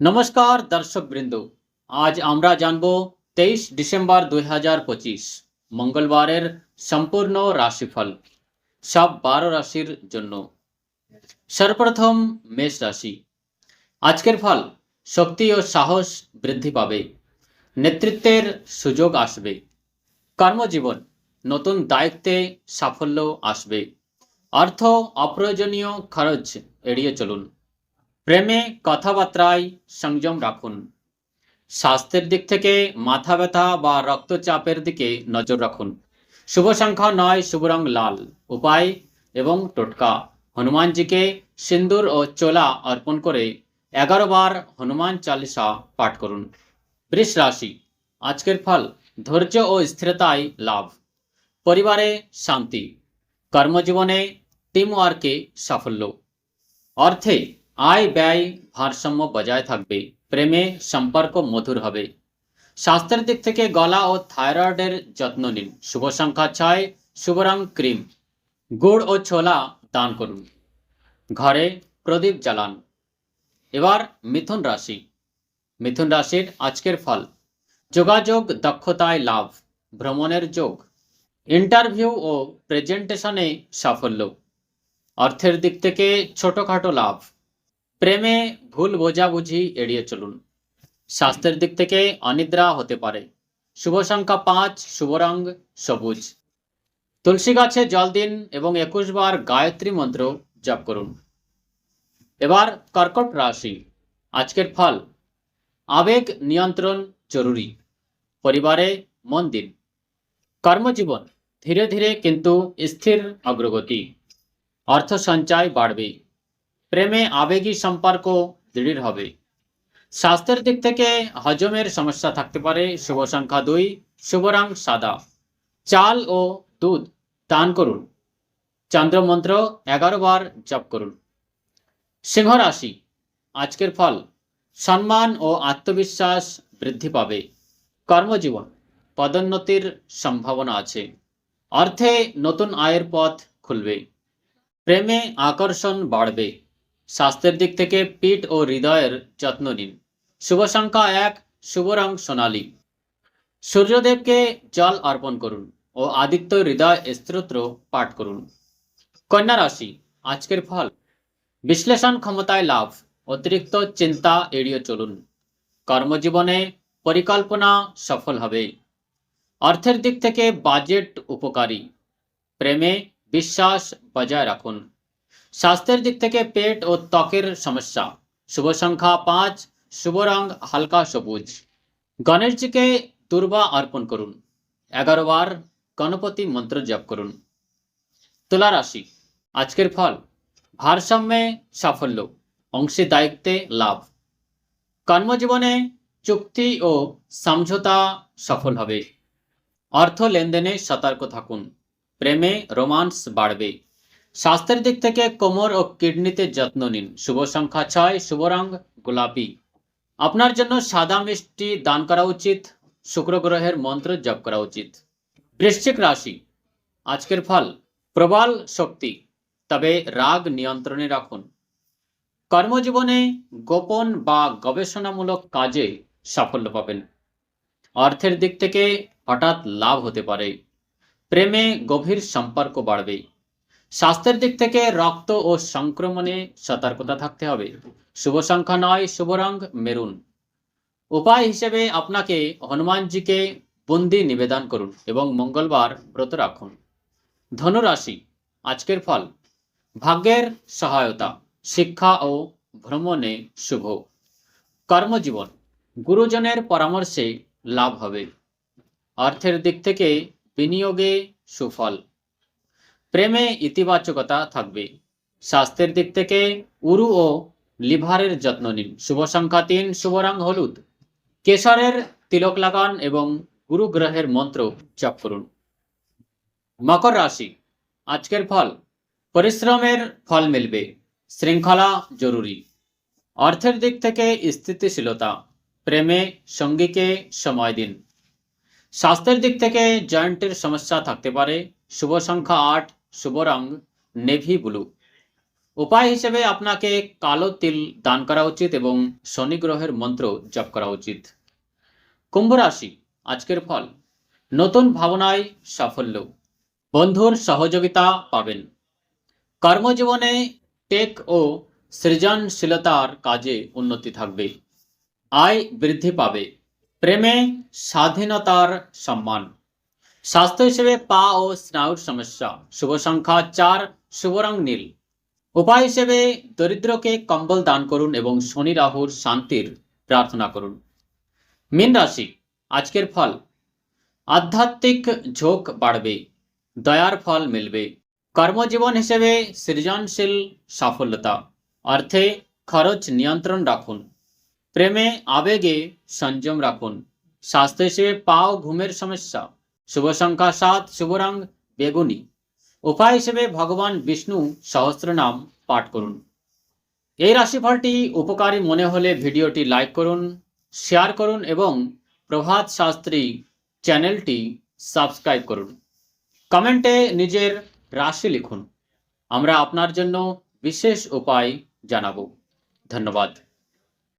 নমস্কার দর্শক বৃন্দ আজ আমরা জানব তেইশ ডিসেম্বর দুই হাজার পঁচিশ, মঙ্গলবারের সম্পূর্ণ রাশিফল, সব বারো রাশির জন্য। সর্বপ্রথম মেষ রাশি। আজকের ফল, শক্তি ও সাহস বৃদ্ধি পাবে, নেতৃত্বের সুযোগ আসবে, কর্মজীবন, নতুন দায়িত্বে সাফল্য আসবে, অর্থ অপ্রয়োজনীয় খরচ এড়িয়ে চলুন। প্রেমে কথাবার্তায় সংযম রাখুন। স্বাস্থ্যের দিক থেকে মাথা ব্যথা বা রক্তচাপের দিকে নজর রাখুন। শুভ সংখ্যা নয়, শুভ রং লাল। উপায়, এবং টোটকা। হনুমানজিকে সিন্দুর ও চোলা অর্পণ করে এগারো বার হনুমান চালিসা পাঠ করুন। বৃষ রাশি, আজকের ফল ধৈর্য ও স্থিরতায় লাভ। পরিবারে শান্তি। কর্মজীবনে টিম ওয়ার্কে সাফল্য। অর্থে আয় ব্যয় ভারসাম্য বজায় থাকবে, প্রেমে সম্পর্ক মধুর হবে। স্বাস্থ্যের দিক থেকে গলা ও থাইরয়েডের যত্ন নিন। শুভ সংখ্যা ছয়, শুভ ক্রিম। গুড় ও ছোলা দান করুন। ঘরে প্রদীপ জ্বালান। এবার মিথুন রাশি। মিথুন রাশির আজকের ফল। যোগাযোগ, দক্ষতায় লাভ, ভ্রমণের যোগ। ইন্টারভিউ ও প্রেজেন্টেশনে সাফল্য। অর্থের দিক থেকে ছোটখাটো লাভ। প্রেমে ভুল বোঝাবুঝি এড়িয়ে চলুন। স্বাস্থ্যের দিক থেকে অনিদ্রা হতে পারে। শুভ সংখ্যা পাঁচ, শুভ রং, সবুজ। তুলসী গাছে জল দিন এবং একুশ বার গায়ত্রী মন্ত্র জপ করুন। এবার কর্কট রাশি, আজকের ফল। আবেগ নিয়ন্ত্রণ জরুরি। পরিবারে মন দিন। কর্মজীবন, ধীরে ধীরে কিন্তু স্থির অগ্রগতি। অর্থ সঞ্চয় বাড়বে। প্রেমে আবেগী সম্পর্ক দৃঢ় হবে। স্বাস্থ্যের দিক থেকে হজমের সমস্যা থাকতে পারে। শুভ সংখ্যা দুই, শুভ রং সাদা। চাল ও দুধ দান করুন। চন্দ্রমন্ত্র এগারো বার জপ করুন। সিংহ রাশি, আজকের ফল, সম্মান ও আত্মবিশ্বাস বৃদ্ধি পাবে। কর্মজীবন, পদোন্নতির সম্ভাবনা আছে। অর্থে নতুন আয়ের পথ খুলবে। প্রেমে আকর্ষণ বাড়বে। স্বাস্থ্যের দিক থেকে পিঠ ও হৃদয়ের যত্ন নিন। শুভ সংখ্যা এক, শুভ রং সোনালী। সূর্যদেবকে জল অর্পণ করুন ও আদিত্য হৃদয় স্তোত্র পাঠ করুন। কন্যা রাশি, আজকের ফল। বিশ্লেষণ ক্ষমতায় লাভ, অতিরিক্ত চিন্তা এড়িয়ে চলুন। কর্মজীবনে পরিকল্পনা সফল হবে। অর্থের দিক থেকে বাজেট উপকারী। প্রেমে বিশ্বাস বজায় রাখুন। স্বাস্থ্যের দিক থেকে পেট ও ত্বকের সমস্যা। শুভ সংখ্যা পাঁচ, শুভ রং হালকা সবুজ। গণেশজিকে দুর্বা অর্পণ করুন। এগারো বার গণপতি মন্ত্র জপ করুন। তুলা রাশি, আজকের ফল, ভারসাম্যে সাফল্য অংশী দায়িত্বে লাভ। কর্মজীবনে চুক্তি ও সমঝোতা সফল হবে। অর্থ লেনদেনে সতর্ক থাকুন। প্রেমে রোমান্স বাড়বে। স্বাস্থ্যের দিক থেকে কোমর ও কিডনিতে যত্ন নিন। শুভ সংখ্যা ছয়, শুভ রং গোলাপি। আপনার জন্য সাদা মিষ্টি দান করা উচিত, শুক্র গ্রহের মন্ত্র জপ করা উচিত। বৃশ্চিক রাশি, আজকের ফল, প্রবল শক্তি, তবে রাগ নিয়ন্ত্রণে রাখুন। কর্মজীবনে গোপন বা গবেষণামূলক কাজে সাফল্য পাবেন। অর্থের দিক থেকে হঠাৎ লাভ হতে পারে। প্রেমে গভীর সম্পর্ক বাড়বে। স্বাস্থ্যের দিক থেকে রক্ত ও সংক্রমণে সতর্কতা থাকতে হবে। শুভ সংখ্যা নয়, শুভ রং মেরুন। উপায় হিসেবে আপনাকে হনুমানজিকে বন্দি নিবেদন করুন এবং মঙ্গলবার ব্রত রাখুন। ধনুরাশি, আজকের ফল। ভাগ্যের সহায়তা, শিক্ষা ও ভ্রমণে শুভ। কর্মজীবন, গুরুজনের পরামর্শে লাভ হবে। অর্থের দিক থেকে বিনিয়োগে সুফল। প্রেমে ইতিবাচকতা থাকবে। স্বাস্থ্যের দিক থেকে উরু ও লিভারের যত্ন নিন। শুভ সংখ্যা তিন, শুভ রং হলুদ। কেশরের তিলক লাগান এবং গুরু গ্রহের মন্ত্র জপ করুন। মকর রাশি, আজকের ফল। পরিশ্রমের ফল মিলবে। শৃঙ্খলা জরুরি। অর্থের দিক থেকে স্থিতিশীলতা। প্রেমে সঙ্গীকে সময় দিন। স্বাস্থ্যের দিক থেকে জয়েন্টের সমস্যা থাকতে পারে। শুভ সংখ্যা আট শুভ রং নেভি ব্লু। উপায় হিসেবে আপনাকে কালো তিল দান করা উচিত এবং শনি গ্রহের মন্ত্র জপ করা উচিত। কুম্ভ রাশি, আজকের ফল। নতুন ভাবনায় সাফল্য। বন্ধুর সহযোগিতা পাবেন। কর্মজীবনে টেক ও সৃজনশীলতার কাজে উন্নতি থাকবে। আয় বৃদ্ধি পাবে। প্রেমে স্বাধীনতার সম্মান। স্বাস্থ্য হিসেবে পা ও স্নায়ুর সমস্যা। শুভ সংখ্যা চার, শুভ রং নীল। উপায় হিসেবে দরিদ্রকে কম্বল দান করুন এবং শনি রাহুর শান্তির প্রার্থনা করুন। মীন রাশি, আজকের ফল। আধ্যাত্মিক ঝোঁক বাড়বে, দয়ার ফল মিলবে। কর্মজীবন হিসেবে সৃজনশীল সাফল্যতা। অর্থে খরচ নিয়ন্ত্রণ রাখুন। প্রেমে, আবেগে সংযম রাখুন। স্বাস্থ্য হিসেবে পা ও ঘুমের সমস্যা। শুভ সংখ্যা সাত শুভ রং বেগুনি। উপায় হিসেবে ভগবান বিষ্ণু সহস্রনাম পাঠ করুন। এই রাশিফলটি উপকারী মনে হলে ভিডিওটি লাইক করুন, শেয়ার করুন এবং প্রভাত শাস্ত্রী চ্যানেলটি সাবস্ক্রাইব করুন। কমেন্টে নিজের রাশি লিখুন। আমরা আপনার জন্য বিশেষ উপায় জানাব। ধন্যবাদ।